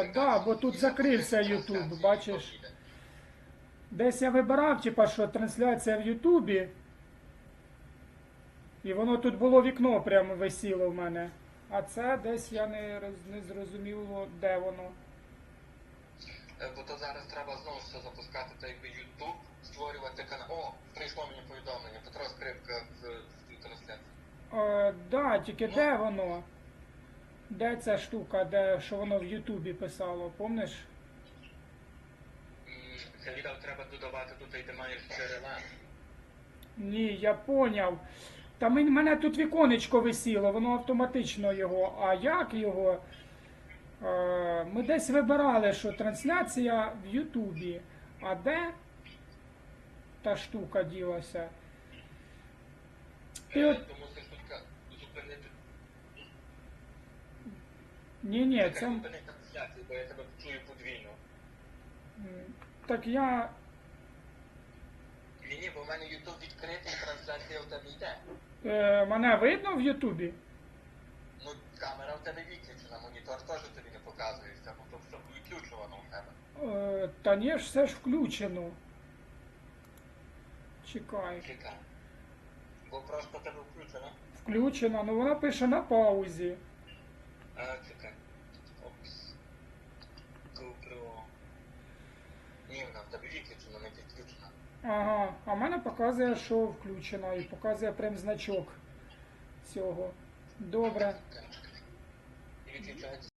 Е, да, бо тут закрився YouTube, бачиш. Десь я вибирав, типа, що трансляція в Ютубі. І воно тут було вікно прямо висіло в мене. А це десь я не, роз- не зрозуміло, де воно. Е, Бо то зараз треба знову все запускати, так якби YouTube, створювати канал. О, прийшло мені повідомлення. Петро Скрипка в, в трансляції. Е, да, тільки де воно? Де ця штука, де що воно в Ютубі писало, помниш? Це відео треба додавати тут, де маєш джерела. Ні, я поняв. Та мен- мене тут віконечко висіло, воно автоматично його. А як його? Е, ми десь вибирали, що трансляція в Ютубі. А де та штука ділася? Ти Е, от. Ні, ні, це. Зупини трансляцію, бо я тебе чую подвійно. Так я. Ні, ні, бо в мене YouTube відкритий, трансляція у тебе йде. Е, мене видно в Ютубі? Ну, камера в тебе виключена, монітор теж тобі не показується, бо то все виключувано в тебе. Е, та ні, ж все ж включено. Чекай. Чекай. Бо просто тебе включено. Включено, ну вона пише на паузі. А, чекай. GoPro. Ні, вона в тебе виключена, не підключена. Ага, а в мене показує, що включено, і показує прям значок цього. Добре. І відключається